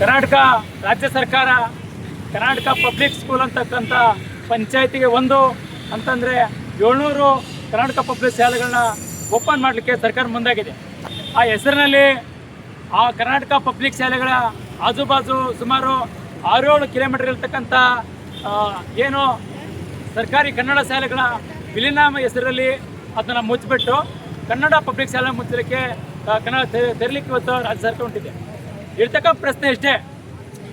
ಕರ್ನಾಟಕ ರಾಜ್ಯ ಸರ್ಕಾರ, Karnataka public school ಅಂತಕ್ಕಂಥ ಪಂಚಾಯತಿಗೆ ಒಂದು ಅಂತಂದರೆ ಏಳ್ನೂರು ಕರ್ನಾಟಕ ಪಬ್ಲಿಕ್ ಶಾಲೆಗಳನ್ನ ಓಪನ್ ಮಾಡಲಿಕ್ಕೆ ಸರ್ಕಾರ ಮುಂದಾಗಿದೆ. ಆ ಹೆಸರಿನಲ್ಲಿ ಆ ಕರ್ನಾಟಕ ಪಬ್ಲಿಕ್ ಶಾಲೆಗಳ ಆಜುಬಾಜು ಸುಮಾರು ಆರೇಳು ಕಿಲೋಮೀಟರ್ ಇರ್ತಕ್ಕಂಥ ಏನು ಸರ್ಕಾರಿ ಕನ್ನಡ ಶಾಲೆಗಳ ವಿಲೀನಾಮ ಹೆಸರಲ್ಲಿ ಅದನ್ನು ಮುಚ್ಚಿಬಿಟ್ಟು ಕನ್ನಡ ಪಬ್ಲಿಕ್ ಶಾಲೆ ಮುಚ್ಚಲಿಕ್ಕೆ ಕನ್ನಡ ತೆರಲಿಕ್ಕೆ ಇವತ್ತು ರಾಜ್ಯ ಸರ್ಕಾರ ಹೊಂಟಿದೆ. ಇರ್ತಕ್ಕಂಥ ಪ್ರಶ್ನೆ ಇಷ್ಟೇ.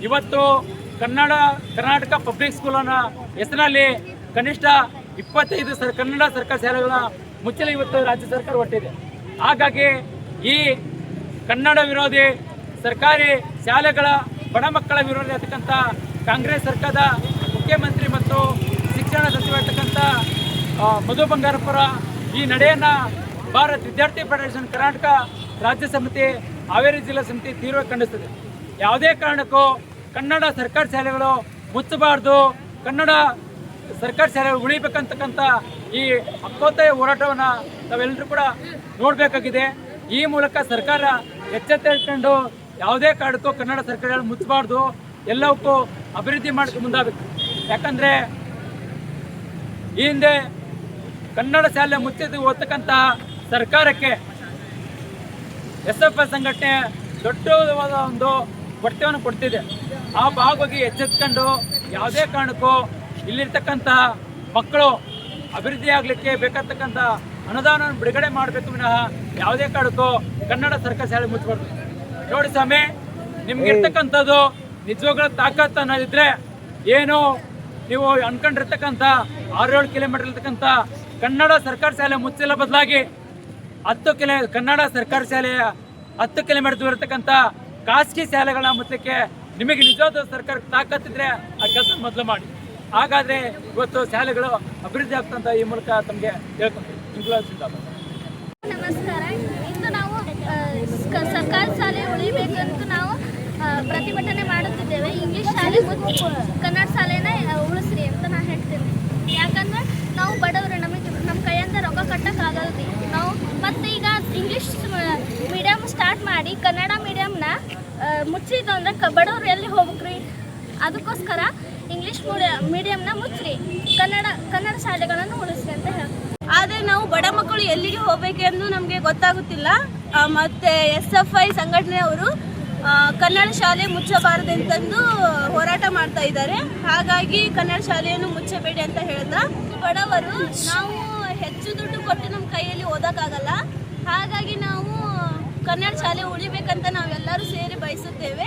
ಇವತ್ತು ಕನ್ನಡ, ಕರ್ನಾಟಕ ಪಬ್ಲಿಕ್ ಸ್ಕೂಲನ್ನ ಹೆಸರಿನಲ್ಲಿ ಕನಿಷ್ಠ ಇಪ್ಪತ್ತೈದು ಸರ್, ಕನ್ನಡ ಸರ್ಕಾರಿ ಶಾಲೆಗಳನ್ನ ಮುಚ್ಚಲು ಇವತ್ತು ರಾಜ್ಯ ಸರ್ಕಾರ ಹೊಟ್ಟಿದೆ ಹಾಗಾಗಿ ಈ ಕನ್ನಡ ವಿರೋಧಿ ಸರ್ಕಾರಿ ಶಾಲೆಗಳ ಬಡ ಮಕ್ಕಳ ವಿರೋಧಿ ಇರತಕ್ಕಂಥ ಕಾಂಗ್ರೆಸ್ ಸರ್ಕಾರದ ಮುಖ್ಯಮಂತ್ರಿ ಮತ್ತು ಶಿಕ್ಷಣ ಸಚಿವ ಇರ್ತಕ್ಕಂಥ ಮಧು ಬಂಗಾರಪುರ ಈ ನಡೆಯನ್ನು ಭಾರತ್ ವಿದ್ಯಾರ್ಥಿ ಫೆಡರೇಷನ್ ಕರ್ನಾಟಕ ರಾಜ್ಯ ಸಮಿತಿ ಹಾವೇರಿ ಜಿಲ್ಲಾ ಸಮಿತಿ ತೀವ್ರ ಖಂಡಿಸ್ತದೆ ಯಾವುದೇ ಕಾರಣಕ್ಕೂ ಕನ್ನಡ ಸರ್ಕಾರಿ ಶಾಲೆಗಳು ಮುಚ್ಚಬಾರ್ದು. ಕನ್ನಡ ಸರ್ಕಾರಿ ಶಾಲೆಗಳು ಉಳಿಬೇಕಂತಕ್ಕಂಥ ಈ ಹಕ್ಕೋತ್ತಾಯ ಹೋರಾಟವನ್ನು ನಾವೆಲ್ಲರೂ ಕೂಡ ನೋಡಬೇಕಾಗಿದೆ. ಈ ಮೂಲಕ ಸರ್ಕಾರ ಎಚ್ಚೆತ್ತುಕೊಂಡು ಯಾವುದೇ ಕಾರಣಕ್ಕೂ ಕನ್ನಡ ಸರ್ಕಾರಗಳು ಮುಚ್ಚಬಾರ್ದು. ಎಲ್ಲವಕ್ಕೂ ಅಭಿವೃದ್ಧಿ ಮಾಡಕ್ಕೆ ಮುಂದಾಗಬೇಕು. ಯಾಕಂದರೆ ಈ ಹಿಂದೆ ಕನ್ನಡ ಶಾಲೆ ಮುಚ್ಚಿದ್ದು ಓದ್ತಕ್ಕಂತಹ ಸರ್ಕಾರಕ್ಕೆ ಎಸ್ ಎಫ್ ಎಸ್ ಸಂಘಟನೆ ದೊಡ್ಡವಾದ ಒಂದು ಕೊಡ್ತೇವನ್ನು ಕೊಡ್ತಿದೆ. ಆ ಭಾಗವಾಗಿ ಎಚ್ಚೆತ್ಕೊಂಡು ಯಾವುದೇ ಕಾರಣಕ್ಕೂ ಇಲ್ಲಿರ್ತಕ್ಕಂಥ ಮಕ್ಕಳು ಅಭಿವೃದ್ಧಿ ಆಗಲಿಕ್ಕೆ ಬೇಕಾಗ್ತಕ್ಕಂಥ ಅನುದಾನವನ್ನು ಬಿಡುಗಡೆ ಮಾಡಬೇಕು ವಿನಃ ಯಾವುದೇ ಕಾರಣಕ್ಕೂ ಕನ್ನಡ ಸರ್ಕಾರ ಶಾಲೆ ಮುಚ್ಚಬಾರ್ದು ನೋಡಿ ಸ್ವಾಮಿ ನಿಮ್ಗಿರ್ತಕ್ಕಂಥದ್ದು ನಿಜವಾಗ್ಲ ತಾಕತ್ತು ಅನ್ನೋದಿದ್ರೆ ಏನು? ನೀವು ಅನ್ಕೊಂಡಿರ್ತಕ್ಕಂಥ ಏಳು ಕಿಲೋಮೀಟರ್ ಇರ್ತಕ್ಕಂಥ ಕನ್ನಡ ಸರ್ಕಾರಿ ಶಾಲೆ ಮುಚ್ಚಿಲ್ಲ ಬದಲಾಗಿ ಹತ್ತು ಕಿಲೋ ಕನ್ನಡ ಸರ್ಕಾರಿ ಶಾಲೆಯ ಹತ್ತು ಕಿಲೋಮೀಟರ್ ದೂರ ಇರತಕ್ಕಂಥ ಖಾಸಗಿ ಶಾಲೆಗಳ ಮುಚ್ಚಲಿಕ್ಕೆ ನಿಮಗೆ ನಿಜವಾದ ಸರ್ಕಾರಕ್ಕೆ ತಾಕತ್ತಿದ್ರೆ ಆ ಕೆಲಸ ಮೊದಲು ಮಾಡಿ. ಹಾಗಾದ್ರೆ ಇವತ್ತು ಶಾಲೆಗಳು ಅಭಿವೃದ್ಧಿ ಆಗ್ತಂತ ಈ ಮೂಲಕ ತಮಗೆ ಜಿಂದಾಬಾದ್. ನಮಸ್ಕಾರ. ನಾವು ಸರ್ಕಾರಿ ಶಾಲೆ ಉಳಿಬೇಕಂತ ನಾವು ಪ್ರತಿಭಟನೆ ಮಾಡುತ್ತಿದ್ದೇವೆ. ಇಂಗ್ಲಿಷ್ ಶಾಲೆ ಕನ್ನಡ ಶಾಲೆನ ಉಳಿಸ್ರಿ ಅಂತ ನಾ ಹೇಳ್ತೀನಿ. ಯಾಕಂದ್ರೆ ನಾವು ಬಡವರು ನಮಗೆ ನಮ್ಮ ಕೈಯಿಂದ ರೊಕ್ಕ ಕಟ್ಟಕ್ಕಾಗಲ್ರಿ ನಾವು ಮತ್ತೆ ಈಗ ಇಂಗ್ಲಿಷ್ ಮೀಡಿಯಮ್ ಸ್ಟಾರ್ಟ್ ಮಾಡಿ ಕನ್ನಡ ಮೀಡಿಯಮ್ನ ಮುಚ್ಚಿದ್ದು ಅಂದ್ರೆ ಕ ಬಡವರು ಎಲ್ಲಿ ಹೋಗ್ಬೇಕ್ರಿ? ಅದಕ್ಕೋಸ್ಕರ ಇಂಗ್ಲಿಷ್ ಮೀಡಿಯಮ್ನ ಮುಚ್ಚ್ರಿ. ಕನ್ನಡ ಕನ್ನಡ ಶಾಲೆಗಳನ್ನು ಉಳಿಸ್ರಿ ಅಂತ ಹೇಳ್ತೀನಿ. ಆದರೆ ನಾವು ಬಡ ಮಕ್ಕಳು ಎಲ್ಲಿಗೆ ಹೋಗಬೇಕೆಂದು ನಮಗೆ ಗೊತ್ತಾಗುತ್ತಿಲ್ಲ. ಮತ್ತು ಎಸ್ ಎಫ್ ಐ ಸಂಘಟನೆಯವರು ಕನ್ನಡ ಶಾಲೆ ಮುಚ್ಚಬಾರದು ಅಂತಂದು ಹೋರಾಟ ಮಾಡ್ತಾ ಇದ್ದಾರೆ. ಹಾಗಾಗಿ ಕನ್ನಡ ಶಾಲೆಯನ್ನು ಮುಚ್ಚಬೇಡಿ ಅಂತ ಹೇಳ್ತಾ, ಬಡವರು ನಾವು ಹೆಚ್ಚು ದುಡ್ಡು ಕೊಟ್ಟು ನಮ್ಮ ಕೈಯಲ್ಲಿ ಓದೋಕ್ಕಾಗಲ್ಲ. ಹಾಗಾಗಿ ನಾವು ಕನ್ನಡ ಶಾಲೆ ಉಳಿಬೇಕಂತ ನಾವೆಲ್ಲರೂ ಸೇರಿ ಬಯಸುತ್ತೇವೆ.